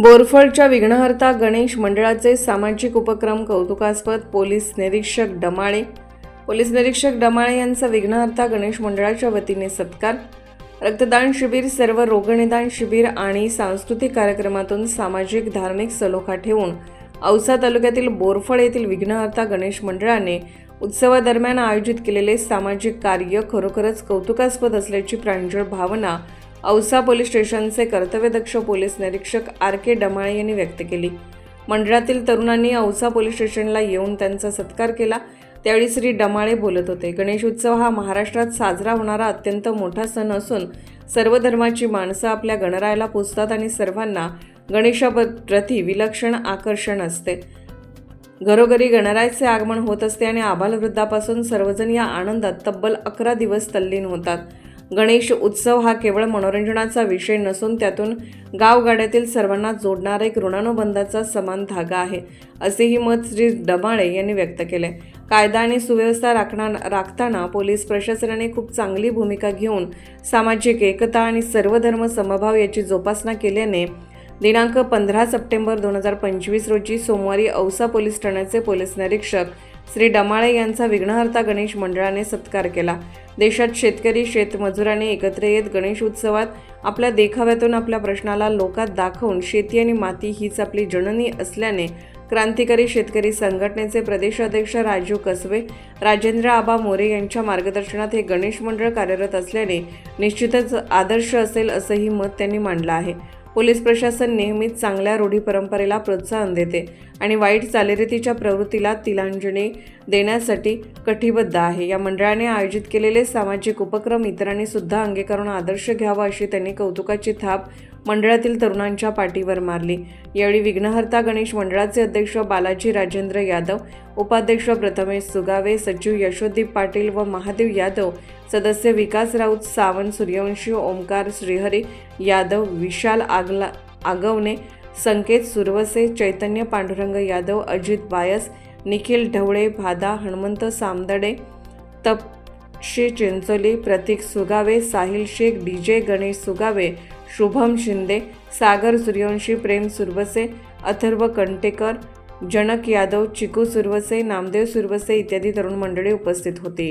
बोरफळच्या विघ्नहर्ता गणेश मंडळाचे सामाजिक उपक्रम कौतुकास्पद पोलीस निरीक्षक डमाळे. पोलीस निरीक्षक डमाळे यांचा विघ्नहर्ता गणेश मंडळाच्या वतीने सत्कार. रक्तदान शिबिर सर्व रोगनिदान शिबिर आणि सांस्कृतिक कार्यक्रमातून सामाजिक धार्मिक सलोखा ठेवून औसा तालुक्यातील बोरफळ येथील विघ्नहर्ता गणेश मंडळाने उत्सवादरम्यान आयोजित केलेले सामाजिक कार्य खरोखरच कौतुकास्पद असल्याची प्रांजळ भावना औसा पोलीस स्टेशनचे कर्तव्यदक्ष पोलीस निरीक्षक आर के डमाळे यांनी व्यक्त केली. मंडळातील तरुणांनी औसा पोलीस स्टेशनला येऊन त्यांचा सत्कार केला. त्यावेळी श्री डमाळे बोलत होते. गणेश उत्सव हा महाराष्ट्रात साजरा होणारा अत्यंत मोठा सण असून सर्व धर्माची माणसं आपल्या गणरायाला पुजतात आणि सर्वांना गणेशाप्रती विलक्षण आकर्षण असते. घरोघरी गणरायाचे आगमन होत असते आणि आबालवृद्धापासून सर्वजण या आनंदात तब्बल अकरा दिवस तल्लीन होतात. गणेश उत्सव हा केवळ मनोरंजनाचा विषय नसून त्यातून गावगाड्यातील सर्वांना जोडणारा एक ऋणानुबंधाचा समान धागा आहे असेही मत श्री डमाळे यांनी व्यक्त केले. कायदा आणि सुव्यवस्था राखणार राखताना पोलीस प्रशासनाने खूप चांगली भूमिका घेऊन सामाजिक एकता आणि सर्वधर्म समभाव याची जोपासना केल्याने दिनांक पंधरा सप्टेंबर दोन हजार पंचवीस रोजी सोमवारी औसा पोलीस ठाण्याचे पोलीस निरीक्षक श्री डमाळे यांचा विघ्नहर्ता गणेश मंडळाने सत्कार केला. देशात शेतकरी शेतमजुरांनी एकत्र येत गणेश उत्सवात आपल्या देखाव्यातून आपल्या प्रश्नाला लोकात दाखवून शेती आणि माती हीच आपली जननी असल्याने क्रांतिकारी शेतकरी संघटनेचे प्रदेशाध्यक्ष राजू कसबे राजेंद्र आबा मोरे यांच्या मार्गदर्शनात हे गणेश मंडळ कार्यरत असल्याने निश्चितच आदर्श असेल असंही मत त्यांनी मांडलं आहे. पोलीस प्रशासन नेहमीच चांगल्या रूढी परंपरेला प्रोत्साहन देते आणि वाईट चालीरीतीच्या प्रवृत्तीला तिलांजली देण्यासाठी कटिबद्ध आहे. या मंडळाने आयोजित केलेले सामाजिक उपक्रम इतरांनी सुद्धा अंगीकारून आदर्श घ्यावा अशी त्यांनी कौतुकाची थाप मंडळातील तरुणांच्या पाठीवर मारली. यावेळी विघ्नहर्ता गणेश मंडळाचे अध्यक्ष बालाजी राजेंद्र यादव उपाध्यक्ष प्रथमेश सुगावे सचिव यशोदीप पाटील व महादेव यादव सदस्य विकास राऊत सावंत सूर्यवंशी ओमकार श्रीहरी यादव विशाल आगला आगवणे संकेत सुरवसे चैतन्य पांडुरंग यादव अजित बायस निखिल ढवळे भादा हनुमंत सामदडे तपशी चिंचोली प्रतीक सुगावे साहिल शेख डी जे गणेश सुगावे शुभम शिंदे सागर सूर्यवंशी प्रेम सुरवसे अथर्व कंटेकर जनक यादव चिकू सुरवसे नामदेव सुरवसे इत्यादी तरुण मंडळी उपस्थित होती.